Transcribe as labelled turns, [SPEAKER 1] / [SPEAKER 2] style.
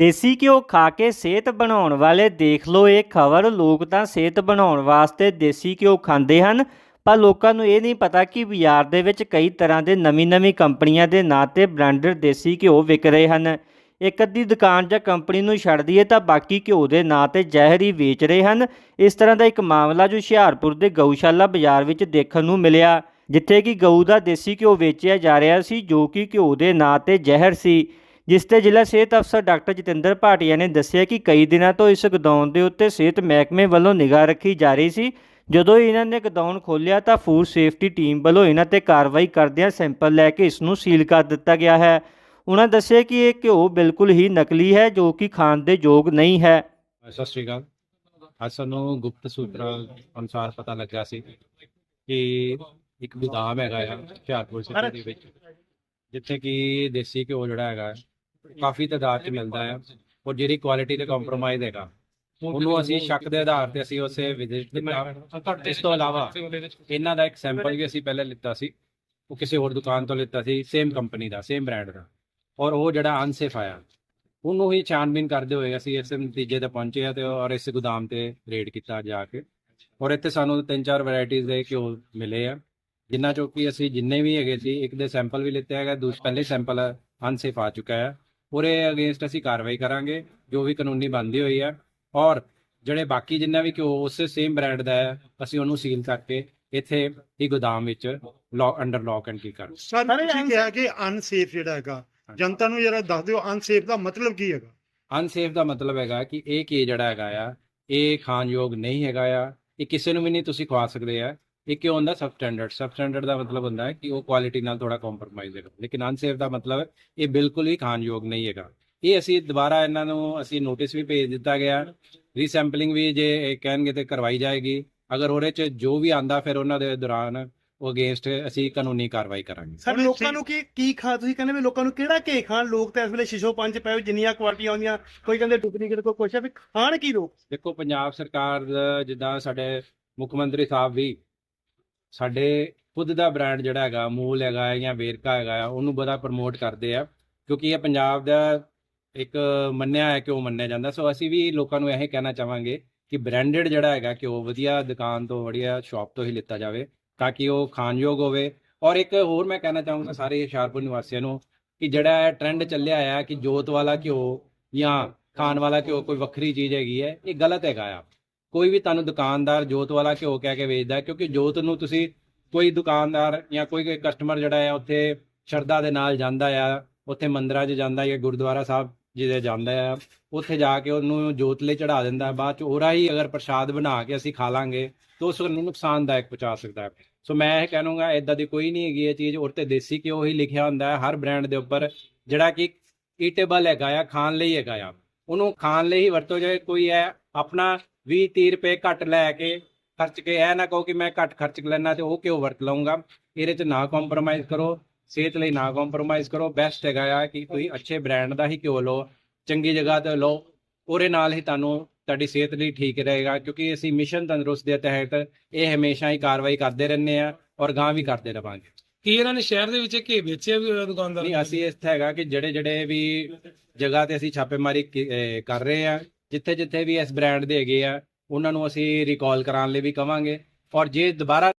[SPEAKER 1] ਦੇਸੀ ਘਿਓ ਖਾ ਕੇ ਸਿਹਤ ਬਣਾਉਣ ਵਾਲੇ ਦੇਖ ਲਓ, ਇਹ ਖਬਰ ਲੋਕ ਤਾਂ ਸਿਹਤ ਬਣਾਉਣ ਵਾਸਤੇ ਦੇਸੀ ਘਿਓ ਖਾਂਦੇ ਹਨ, ਪਰ ਲੋਕਾਂ ਨੂੰ ਇਹ ਨਹੀਂ ਪਤਾ ਕਿ ਬਾਜ਼ਾਰ ਦੇ ਵਿੱਚ ਕਈ ਤਰ੍ਹਾਂ ਦੇ ਨਵੀਂ-ਨਵੀਂ ਕੰਪਨੀਆਂ ਦੇ ਨਾਂ ਤੇ ਬ੍ਰਾਂਡਡ ਦੇਸੀ ਘਿਓ ਵਿਕ ਰਹੇ ਹਨ। ਇੱਕ ਅੱਧੀ ਦੁਕਾਨ ਜਾਂ ਕੰਪਨੀ ਨੂੰ ਛੱਡ ਦਈਏ ਤਾਂ ਬਾਕੀ ਘਿਓ ਦੇ ਨਾਂ ਤੇ ਜ਼ਹਿਰ ਹੀ ਵੇਚ ਰਹੇ ਹਨ। ਇਸ ਤਰ੍ਹਾਂ ਦਾ ਇੱਕ ਮਾਮਲਾ ਜੋ ਹੁਸ਼ਿਆਰਪੁਰ ਦੇ ਗਊਸ਼ਾਲਾ ਬਾਜ਼ਾਰ ਵਿੱਚ ਦੇਖਣ ਨੂੰ ਮਿਲਿਆ, ਜਿੱਥੇ ਕਿ ਗਊ ਦਾ ਦੇਸੀ ਘਿਓ ਵੇਚਿਆ ਜਾ ਰਿਹਾ ਸੀ, ਜੋ ਕਿ ਘਿਓ ਦੇ ਨਾਂ ਤੇ ਜ਼ਹਿਰ ਸੀ। ਜਿਸ ਤੇ ਜ਼ਿਲ੍ਹਾ ਸਿਹਤ ਅਫਸਰ ਡਾਕਟਰ ਜਤਿੰਦਰ ਭਾਟੀਆ ਨੇ ਦੱਸਿਆ ਕਿ ਕਈ ਦਿਨਾਂ ਤੋਂ ਇਸ ਗੋਦਾਮ ਦੇ ਉੱਤੇ ਸਿਹਤ ਮਹਿਕਮੇ ਵੱਲੋਂ ਨਿਗਾਹ ਰੱਖੀ ਜਾ ਰਹੀ ਸੀ। ਜਦੋਂ ਇਹਨਾਂ ਨੇ ਗੋਦਾਮ ਖੋਲ੍ਹਿਆ ਤਾਂ ਫੂਡ ਸੇਫਟੀ ਟੀਮ ਵੱਲੋਂ ਇਹਨਾਂ ਤੇ ਕਾਰਵਾਈ ਕਰਦਿਆਂ ਸੈਂਪਲ ਲੈ ਕੇ ਇਸ ਨੂੰ ਸੀਲ ਕਰ ਦਿੱਤਾ ਗਿਆ ਹੈ। ਉਹਨਾਂ ਦੱਸਿਆ ਕਿ ਇਹ ਘਿਓ ਬਿਲਕੁਲ ਹੀ ਨਕਲੀ ਹੈ, ਜੋ ਕਿ ਖਾਣ ਦੇ ਯੋਗ ਨਹੀਂ ਹੈ।
[SPEAKER 2] ਸਤਿ ਸ਼੍ਰੀ ਅਕਾਲ। ਅੱਜ ਸਾਨੂੰ ਗੁਪਤ ਸੂਤਰਾਂ ਅਨੁਸਾਰ ਪਤਾ ਲੱਗਾ ਸੀ ਕਿ ਇੱਕ ਗੋਦਾਮ ਹੈਗਾ ਆ, ਹੁਸ਼ਿਆਰਪੁਰ ਸਿਟੀ ਦੇ ਵਿੱਚ, ਜਿੱਥੇ ਕਿ ਦੇਸੀ ਘਿਓ ਜਿਹੜਾ ਹੈਗਾ ਕਾਫੀ ਤਾਦਾਦ 'ਚ ਮਿਲਦਾ ਹੈ। ਔਰ ਜਿਹੜੀ ਕੁਆਲਿਟੀ ਤੇ ਕੰਪਰੋਮਾਈਜ਼ ਹੈਗਾ। ਉਹਨੂੰ ਅਸੀਂ ਸ਼ੱਕ ਦੇ ਆਧਾਰ ਤੇ ਅਸੀਂ ਉਸੇ ਵਿਜ਼ਿਟ ਕੀਤਾ। ਇਸ ਤੋਂ ਇਲਾਵਾ ਇਹਨਾਂ ਦਾ ਇੱਕ ਸੈਂਪਲ ਵੀ ਅਸੀਂ ਪਹਿਲੇ ਲਿੱਤਾ ਸੀ। ਉਹ ਕਿਸੇ ਹੋਰ ਦੁਕਾਨ ਤੋਂ ਲਿੱਤਾ ਸੀ ਸੇਮ ਕੰਪਨੀ ਦਾ ਸੇਮ ਬ੍ਰਾਂਡ ਦਾ। ਔਰ ਉਹ ਜਿਹੜਾ ਅਨਸੇਫ ਆਇਆ ਉਹਨੂੰ ਹੀ ਛਾਣਬੀਨ ਕਰਦੇ ਹੋਏ ਅਸੀਂ ਇਸ ਨਤੀਜੇ ਤੇ ਪਹੁੰਚੇ ਆ ਤੇ ਔਰ ਇਸ ਗੋਦਾਮ ਤੇ ਰੇਡ ਕੀਤਾ ਜਾ ਕੇ। ਔਰ ਇੱਥੇ ਸਾਨੂੰ ਤਿੰਨ ਚਾਰ ਵੈਰਾਈਟੀਆਂ ਦੇ ਘਿਓ ਮਿਲੇ ਆ ਜਿੰਨਾ ਚੋਂ ਕਿ ਅਸੀਂ ਜਿੰਨੇ ਵੀ ਹੈਗੇ ਸੀ ਇੱਕ ਦੇ ਸੈਂਪਲ ਵੀ ਲਿੱਤੇ ਹੈਗਾ ਦੂਸਰੇ ਪਹਿਲੇ ਸੈਂਪਲ ਅਨਸੇਫ ਆ ਚੁੱਕਾ ਹੈ। ਉਹਦੇ ਅਗੇਂਸਟ ਅਸੀਂ ਕਾਰਵਾਈ ਕਰਾਂਗੇ ਜੋ ਵੀ ਕਾਨੂੰਨੀ ਬੰਦੀ ਹੋਈ ਹੈ ਔਰ ਜਿਹੜੇ ਬਾਕੀ ਜਿੰਨਾ ਵੀ ਘਿਓ ਉਸੇ ਸੇਮ ਬ੍ਰਾਂਡ ਦਾ ਹੈ ਅਸੀਂ ਉਹਨੂੰ ਸੀਲ ਕਰਕੇ ਇੱਥੇ ਹੀ ਗੋਦਾਮ ਵਿੱਚ ਲੌਕ ਅੰਡਰ ਲੌਕ ਐਂਡ ਕੀ ਕਰ
[SPEAKER 3] ਸਰ ਤੁਸੀਂ ਕਿਹਾ ਕਿ ਅਨਸੇਫ ਜਿਹੜਾ ਹੈਗਾ ਜਨਤਾ ਨੂੰ ਜਰਾ ਦੱਸ ਦਿਓ ਅਨਸੇਫ ਦਾ ਮਤਲਬ ਕੀ ਹੈਗਾ?
[SPEAKER 2] ਅਨਸੇਫ ਦਾ ਮਤਲਬ ਹੈਗਾ ਕਿ ਇਹ ਕੀ ਜਿਹੜਾ ਹੈਗਾ ਆ ਇਹ ਖਾਣਯੋਗ ਨਹੀਂ ਹੈਗਾ ਆ ਇਹ ਕਿਸੇ ਨੂੰ ਵੀ ਨਹੀਂ ਤੁਸੀਂ ਖਵਾ ਸਕਦੇ ਆ। ਇਹ ਕਿਉਂ ਹੁੰਦਾ? ਸਬ ਸਟੈਂਡਰਡ ਸਬ ਸਟੈਂਡਰਡ ਦਾ ਮਤਲਬ ਹੁੰਦਾ ਹੈ ਕਿ ਉਹ ਕੁਆਲਿਟੀ ਨਾਲ ਥੋੜਾ ਕੰਪਰੋਮਾਈਜ਼ ਹੈਗਾ ਲੇਕਿਨ ਅਨਸੇਫ ਦਾ ਮਤਲਬ ਹੈ ਇਹ ਬਿਲਕੁਲ ਹੀ ਖਾਣਯੋਗ ਨਹੀਂ ਹੈਗਾ। ਇਹ ਅਸੀਂ ਦੁਬਾਰਾ ਇਹਨਾਂ ਨੂੰ ਅਸੀਂ ਨੋਟਿਸ ਵੀ ਭੇਜ ਦਿੱਤਾ ਗਿਆ। ਰੀਸੈਂਪਲਿੰਗ ਵੀ ਜੇ ਇਹ ਕਹਿਣਗੇ ਤੇ ਕਰਵਾਈ ਜਾਏਗੀ। ਅਗਰ ਉਹਦੇ ਚ ਜੋ ਵੀ ਆਂਦਾ ਫਿਰ ਉਹਨਾਂ ਦੇ ਦੌਰਾਨ ਉਹ ਅਗੇਂਸਟ ਅਸੀਂ ਕਾਨੂੰਨੀ ਕਾਰਵਾਈ ਕਰਾਂਗੇ।
[SPEAKER 4] ਸਰ ਲੋਕਾਂ ਨੂੰ ਕੀ ਕੀ ਖਾ ਤੁਸੀਂ ਕਹਿੰਦੇ ਵੀ ਲੋਕਾਂ ਨੂੰ ਕਿਹੜਾ ਘੇ ਖਾਣ? ਲੋਕ ਤਾਂ ਇਸ ਵੇਲੇ ਸ਼ਿਸ਼ੋ ਪੰਜ ਪਏ ਜਿੰਨੀਆਂ ਕੁਆਲਿਟੀਆਂ ਆਉਂਦੀਆਂ ਕੋਈ ਕਹਿੰਦੇ ਡੁਪਲੀਕੇਟ ਕੋਈ ਕੁਛ ਹੈ ਵੀ ਖਾਣ ਕੀ ਲੋਕ?
[SPEAKER 2] ਦੇਖੋ ਪੰਜਾਬ ਸਰਕਾਰ ਜਿੱਦਾਂ ਸਾਡੇ ਮੁੱਖ ਮੰਤਰੀ ਸਾਹਿਬ ਵੀ ਸਾਡੇ ਖੁਦ ਦਾ ਬ੍ਰਾਂਡ ਜਿਹੜਾ ਹੈਗਾ, ਮੂਲ ਹੈਗਾ ਜਾਂ ਵੇਰਕਾ ਹੈਗਾ ਆ, ਉਹਨੂੰ ਬੜਾ ਪ੍ਰਮੋਟ ਕਰਦੇ ਆ, ਕਿਉਂਕਿ ਇਹ ਪੰਜਾਬ ਦਾ ਇੱਕ ਮੰਨਿਆ ਹੈ ਕਿ ਉਹ ਮੰਨਿਆ ਜਾਂਦਾ। ਸੋ ਅਸੀਂ ਵੀ ਲੋਕਾਂ ਨੂੰ ਇਹ ਕਹਿਣਾ ਚਾਹਾਂਗੇ ਕਿ ਬ੍ਰਾਂਡਡ ਜਿਹੜਾ ਹੈਗਾ ਕਿ ਉਹ ਵਧੀਆ ਦੁਕਾਨ ਤੋਂ, ਵਧੀਆ ਸ਼ਾਪ ਤੋਂ ਹੀ ਲਿੱਤਾ ਜਾਵੇ, ਤਾਂ ਕਿ ਉਹ ਖਾਣਯੋਗ ਹੋਵੇ। ਔਰ ਇੱਕ ਹੋਰ ਮੈਂ ਕਹਿਣਾ ਚਾਹੂੰਗਾ ਸਾਰੇ ਹੁਸ਼ਿਆਰਪੁਰ ਨਿਵਾਸੀਆਂ ਨੂੰ ਕਿ ਜਿਹੜਾ ਟ੍ਰੈਂਡ ਚੱਲਿਆ ਆ ਕਿ ਜੋਤ ਵਾਲਾ ਘਿਓ ਜਾਂ ਖਾਣ ਵਾਲਾ ਘਿਓ ਕੋਈ ਵੱਖਰੀ ਚੀਜ਼ ਹੈਗੀ ਹੈ, ਇਹ ਗਲਤ ਹੈਗਾ ਆ। ਕੋਈ ਵੀ ਤੁਹਾਨੂੰ ਦੁਕਾਨਦਾਰ ਜੋਤ ਵਾਲਾ ਘਿਓ ਕਹਿ ਕੇ ਵੇਚਦਾ ਕਿਉਂਕਿ ਜੋਤ ਨੂੰ ਤੁਸੀਂ ਕੋਈ ਦੁਕਾਨਦਾਰ ਜਾਂ ਕੋਈ ਕਸਟਮਰ ਜਿਹੜਾ ਹੈ, ਉੱਥੇ ਸ਼ਰਧਾ ਦੇ ਨਾਲ ਜਾਂਦਾ ਆ, ਉੱਥੇ ਮੰਦਰਾਂ 'ਚ ਜਾਂਦਾ ਜਾਂ ਗੁਰਦੁਆਰਾ ਸਾਹਿਬ ਜਿਹਦੇ ਜਾਂਦਾ ਆ, ਉੱਥੇ ਜਾ ਕੇ ਉਹਨੂੰ ਜੋਤ ਲਈ ਚੜਾ ਦਿੰਦਾ, ਬਾਅਦ 'ਚ ਉਹਰਾ ਹੀ ਅਗਰ ਪ੍ਰਸ਼ਾਦ ਬਣਾ ਕੇ ਅਸੀਂ ਖਾ ਲਾਂਗੇ, ਤਾਂ ਉਸ ਨੂੰ ਨੁਕਸਾਨਦਾਇਕ ਪਹੁੰਚਾ ਸਕਦਾ ਹੈ। ਸੋ ਮੈਂ ਇਹ ਕਹਿਣੂਗਾ ਇਦਾਂ ਦੀ ਕੋਈ ਨਹੀਂ ਹੈਗੀ ਇਹ ਚੀਜ਼, ਔਰ ਤੇ ਦੇਸੀ ਘਿਓ ਹੀ ਲਿਖਿਆ ਹੁੰਦਾ ਹੈ, ਹਰ ਬ੍ਰਾਂਡ ਦੇ ਉੱਪਰ, ਜਿਹੜਾ ਕਿ ਈਟੇਬਲ ਹੈਗਾ ਆ, ਖਾਣ ਲਈ ਹੈਗਾ ਆ। ਉਹਨੂੰ ਖਾਣ ਲਈ ਹੀ ਵਰਤੋ ਜਾਏ ਕੋਈ ਹੈ, ਆਪਣਾ 20 30 ਰੁਪਏ ਘੱਟ ਲੈ ਕੇ ਖਰਚ ਕੇ ਇਹ ਨਾ ਕਹੋ ਕਿ ਮੈਂ ਘੱਟ ਖਰਚ ਲੈਣਾ ਤੇ ਉਹ ਕਿਉਂ ਵਰਤ ਲਵਾਂਗਾ ਇਹਦੇ 'ਚ ਨਾ ਕੰਪਰੋਮਾਈਜ਼ ਕਰੋ ਸਿਹਤ ਲਈ ਨਾ ਕੰਪਰੋਮਾਈਜ਼ ਕਰੋ। ਬੈਸਟ ਹੈਗਾ ਆ ਕਿ ਤੁਸੀਂ ਅੱਛੇ ਬ੍ਰਾਂਡ ਦਾ ਹੀ ਘਿਓ ਲਓ ਚੰਗੀ ਜਗ੍ਹਾ ਤੇ ਲਓ। ਉਹਦੇ ਨਾਲ ਹੀ ਤੁਹਾਨੂੰ ਤੁਹਾਡੀ ਸਿਹਤ ਲਈ ਠੀਕ ਰਹੇਗਾ ਕਿਉਂਕਿ ਅਸੀਂ ਮਿਸ਼ਨ ਤੰਦਰੁਸਤ ਦੇ ਤਹਿਤ ਇਹ ਹਮੇਸ਼ਾ ਹੀ ਕਾਰਵਾਈ ਕਰਦੇ ਰਹਿੰਦੇ ਆ ਔਰ ਗਾਂ ਵੀ ਕਰਦੇ ਰਵਾਂਗੇ।
[SPEAKER 5] ਕੀ ਇਹਨਾਂ ਨੇ ਸ਼ਹਿਰ ਦੇ ਵਿੱਚ ਘੇ ਵੇਚਿਆ ਵੀ ਹੋਇਆ ਦੁਕਾਨਦਾਰ
[SPEAKER 2] ਨਹੀਂ ਅਸੀਂ ਇੱਥੇ ਹੈਗਾ ਕਿ ਜਿਹੜੇ ਜਿਹੜੇ ਵੀ ਜਗ੍ਹਾ ਤੇ ਅਸੀਂ ਛਾਪੇਮਾਰੀ ਕਰ ਰਹੇ ਆ। ਜਿੱਥੇ ਜਿੱਥੇ ਵੀ ਇਸ ਬ੍ਰਾਂਡ ਦੇ ਹੈਗੇ ਆ, ਉਹਨਾਂ ਨੂੰ ਅਸੀਂ ਰਿਕਾਲ ਕਰਾਉਣ ਲਈ ਵੀ ਕਵਾਂਗੇ। ਔਰ ਜੇ ਦੁਬਾਰਾ